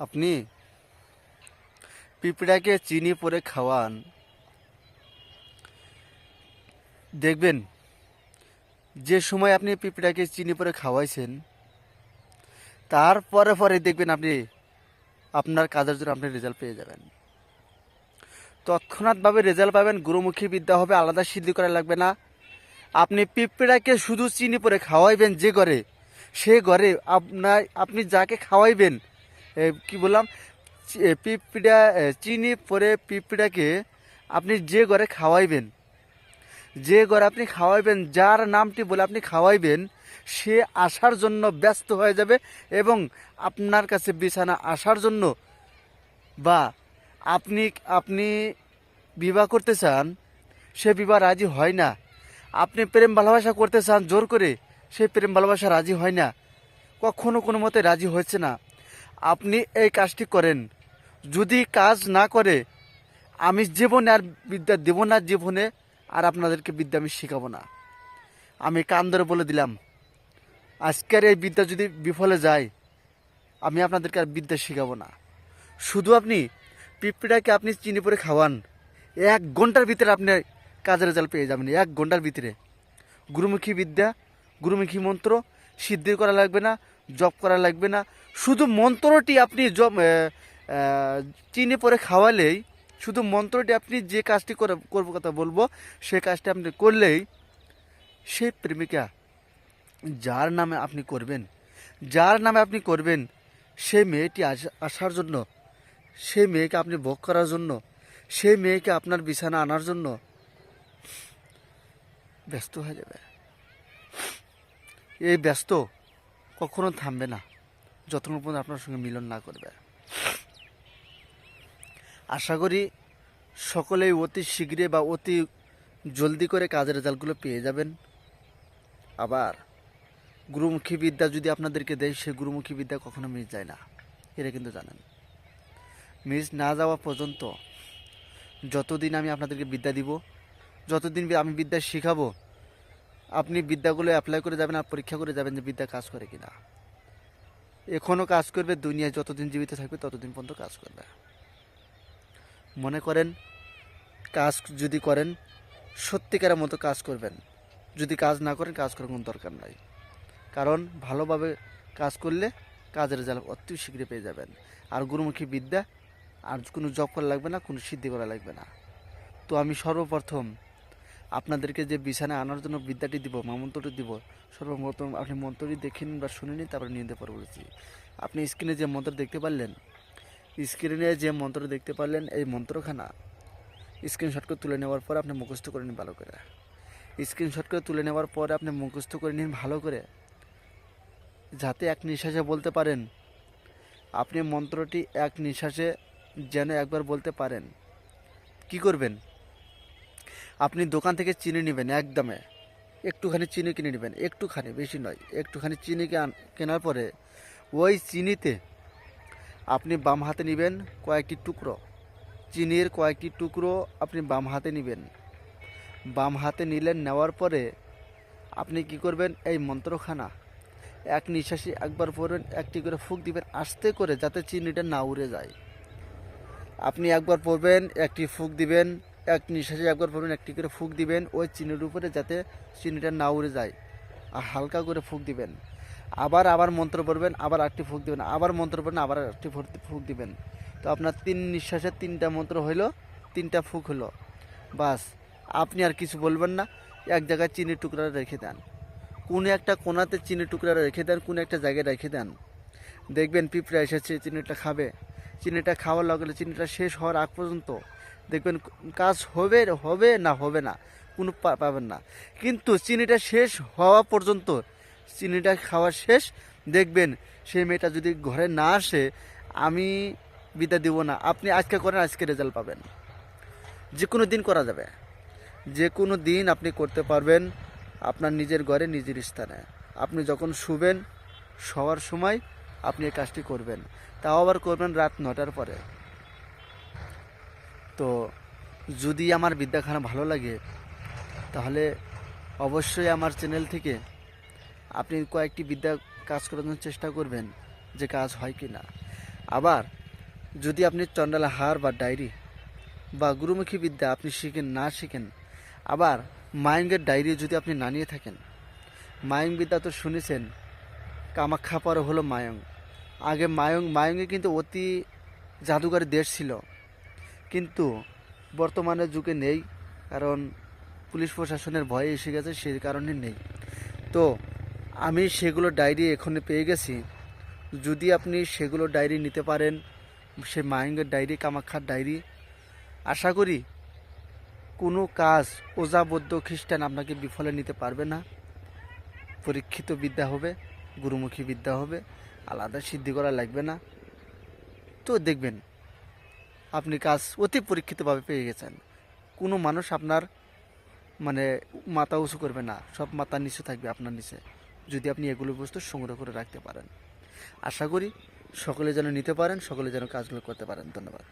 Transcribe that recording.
আপনি পিঁপড়াকে চিনি পরে খাওয়ান। দেখবেন, যে সময় আপনি পিঁপড়াকে চিনি পরে খাওয়াইছেন তারপরে পরে দেখবেন আপনি, আপনার কাজের জন্য আপনি রেজাল্ট পেয়ে যাবেন। তৎক্ষণাৎভাবে রেজাল্ট পাবেন, গুরুমুখী বিদ্যা হবে, আলাদা সিদ্ধি করা লাগবে না। আপনি পিঁপড়াকে শুধু চিনি পরে খাওয়াইবেন যে ঘরে, সে ঘরে আপনার, আপনি যাকে খাওয়াইবেন কি বললাম? পিঁপড়া চিনি পরে পিঁপড়াকে আপনি যে ঘরে খাওয়াইবেন, যে ঘরে আপনি খাওয়াইবেন, যার নামটি বলে আপনি খাওয়াইবেন, সে আসার জন্য ব্যস্ত হয়ে যাবে এবং আপনার কাছে বিছানা আসার জন্য বা আপনি আপনি বিবাহ করতে চান, সে বিবাহ রাজি হয় না। আপনি প্রেম ভালোবাসা করতে চান, জোর করে সে প্রেম ভালোবাসা রাজি হয় না। কখনো কোনো মতে রাজি হচ্ছে না। আপনি এই কাজটি করেন। যদি কাজ না করে, আমি জীবনে আর বিদ্যা দেব না জীবনে, আর আপনাদেরকে বিদ্যা আমি শেখাবো না। আমি কান ধরে বলে দিলাম, আজকের এই বিদ্যা যদি বিফলে যায়, আমি আপনাদেরকে আর বিদ্যা শেখাবো না। শুধু আপনি পিঁপড়াকে আপনি চিনি পরে খাওয়ান। এক ঘণ্টার ভিতরে আপনি কাজের রেজাল্ট পেয়ে যাবেন, এক ঘণ্টার ভিতরে। গুরুমুখী বিদ্যা, গুরুমুখী মন্ত্র, সিদ্ধি করা লাগবে না জপ করা লাগবে না। শুধু মন্ত্রটি আপনি জব চিনি পরে খাওয়ালেই, শুধু মন্ত্রটি আপনি যে কাজটি করে, করব কথা বলব সেই কাজটি আপনি করলেই সেই প্রেমিকা যার নামে আপনি করবেন, যার নামে আপনি করবেন, সে মেয়েটি আস- আসার জন্য, সে মেয়েকে আপনি ভোগ করার জন্য, সে মেয়েকে আপনার বিছানা আনার জন্য, ব্যস্ত হয়ে যাবে। এই ব্যস্ত কখনো থামবে না। যতক্ষণ পর্যন্ত আপনার সঙ্গে মিলন না করবে। আশা করি সকলেই অতি শীঘ্রই বা অতি জলদি করে কাজের রেজাল্টগুলো পেয়ে যাবেন। আবার গুরুমুখী বিদ্যা যদি আপনাদেরকে দেয় সে গুরুমুখী বিদ্যা কখনো মিস যায় না। এটা কিন্তু জানেন। মিস না যাওয়া পর্যন্ত যতদিন আমি আপনাদেরকে বিদ্যা দিব, যতদিন আমি বিদ্যা শেখাবো আপনি বিদ্যাগুলো অ্যাপ্লাই করে যাবেন আর পরীক্ষা করে যাবেন যে বিদ্যা কাজ করে কিনা। এখনও কাজ করবে দুনিয়ায় যতদিন জীবিত থাকবে ততদিন পর্যন্ত কাজ করবে। মনে করেন, কাজ যদি করেন, সত্যিকারের মতো কাজ করবেন। যদি কাজ না করেন, কাজ করার কোনো দরকার নাই। কারণ ভালোভাবে কাজ করলে কাজের রেজাল্ট অতি শীঘ্রই পেয়ে যাবেন। আর গুরুমুখী বিদ্যা, আর কোনো জব করা লাগবে না, কোনো সিদ্ধি করা লাগবে না। তো আমি সর্বপ্রথম আপনাদেরকে যে বিছানায় আনার জন্য বিদ্যাটি দিব মন্ত্রটি দিব, সর্বপ্রথম আপনি মন্ত্রটি দেখে নিন বা শুনে নিন, তারপরে নিতে পারব বলেছি। আপনি স্ক্রিনে যে মন্ত্র দেখতে পারলেন, স্ক্রিনে যে মন্ত্র দেখতে পারলেন, এই মন্ত্রখানা, স্ক্রিনশট করে তুলে নেওয়ার পর আপনি মুখস্থ করে নিন ভালো করে। স্ক্রিনশট করে তুলে নেওয়ার পরে আপনি মুখস্থ করে নিন ভালো করে, যাতে এক নিঃশ্বাসে বলতে পারেন। আপনি মন্ত্রটি এক নিঃশ্বাসে যেন একবার বলতে পারেন। কি করবেন? আপনি দোকান থেকে চিনি নেবেন, একদমে। একটুখানি চিনি কিনে নেবেন। একটুখানি, বেশি নয়। একটুখানি চিনি কেন- কেনার পরে ওই চিনিতে আপনি বাম হাতে নেবেন কয়েকটি টুকরো। চিনির কয়েকটি টুকরো আপনি বাম হাতে নেবেন। বাম হাতে নিলেন, নেওয়ার পরে আপনি কি করবেন? এই মন্ত্রখানা। এক নিঃশ্বাসে একবার পড়বেন, একটি করে ফুক দিবেন, আস্তে করে যাতে চিনিটা না উড়ে যায়। আপনি একবার পড়বেন, একটি ফুক দিবেন এক নিঃশ্বাসে একবার পড়বেন একটি করে ফুক দিবেন, ওই চিনির উপরে যাতে চিনিটা না উড়ে যায়। আর হালকা করে ফুক দিবেন। আবার আবার মন্ত্র পড়বেন, আবার একটি ফুক দিবেন, আবার মন্ত্র পড়বেন, আবার একটি ফুক- দিবেন। তো আপনার তিন নিঃশ্বাসে তিনটা মন্ত্র হইল, তিনটা ফুক হলো বাস, আপনি আর কিছু বলবেন না, এক জায়গায় চিনির টুকরা রেখে দেন। কোনো একটা কোনাতে চিনির টুকরা রেখে দেন, কোনো একটা জায়গায় রেখে দেন। দেখবেন পিঁপড়া এসেছে, চিনিটা খাবে। চিনিটা খাওয়ার লগে চিনিটা শেষ হওয়ার আগ পর্যন্ত দেখবেন কাজ হবে হবে না হবে না, কোনো পাবেন না। কিন্তু চিনিটা শেষ হওয়া পর্যন্ত, চিনিটা খাওয়া শেষ, দেখবেন সেই মেয়েটা যদি ঘরে না আসে, আমি বিদা দিব না। আপনি আজকে করেন, আজকে রেজাল্ট পাবেন। যে কোনো দিন করা যাবে। যে কোনো দিন আপনি করতে পারবেন আপনার নিজের ঘরে, নিজের স্থানে। আপনি যখন শুবেন শোয়ার সময় আপনি এই কাজটি করবেন। তাও আবার করবেন রাত নটার পরে। তো যদি আমার বিদ্যাখানা ভালো লাগে, তাহলে অবশ্যই আমার চ্যানেল থেকে আপনি কয়েকটি বিদ্যা কাজ করার জন্য চেষ্টা করবেন যে কাজ হয় কি না আবার, যদি আপনি চণ্ডালা হার বা ডায়েরি বা গুরুমুখী বিদ্যা আপনি শিখেন, না শিখেন, আবার মায়ঙ্গের ডায়েরি যদি আপনি না নিয়ে থাকেন মায়ং বিদ্যা তো শুনেছেন, কামাখ্যা পরে হলো মায়ং আগে মায়ং মায়ঙ্গে কিন্তু অতি জাদুঘর দেশ ছিল। কিন্তু বর্তমানে যুগে নেই, কারণ পুলিশ প্রশাসনের ভয়ে এসে গেছে, সেই কারণে নেই। তো আমি সেগুলো ডায়েরি এখানে পেয়ে গেছি। যদি আপনি সেগুলো ডায়েরি নিতে পারেন, সে মায়ঙ্গের ডায়েরি, কামাখ্যার ডায়েরি, আশা করি কোনো কাজ ওজাবদ্ধ খ্রিস্টান আপনাকে বিফলে নিতে পারবে না। পরীক্ষিত বিদ্যা হবে, গুরুমুখী বিদ্যা হবে, আলাদা সিদ্ধি করা লাগবে না। তো দেখবেন আপনি কাজ অতি পরীক্ষিতভাবে পেয়ে গেছেন। কোনো মানুষ আপনার মানে মাথা উঁচু করবে না। সব মাথা নিচে থাকবে আপনার নিচে। যদি আপনি এগুলো বস্তু সংগ্রহ করে রাখতে পারেন। আশা করি সকলে যেন নিতে পারেন, সকলে যেন কাজগুলো করতে পারেন। ধন্যবাদ।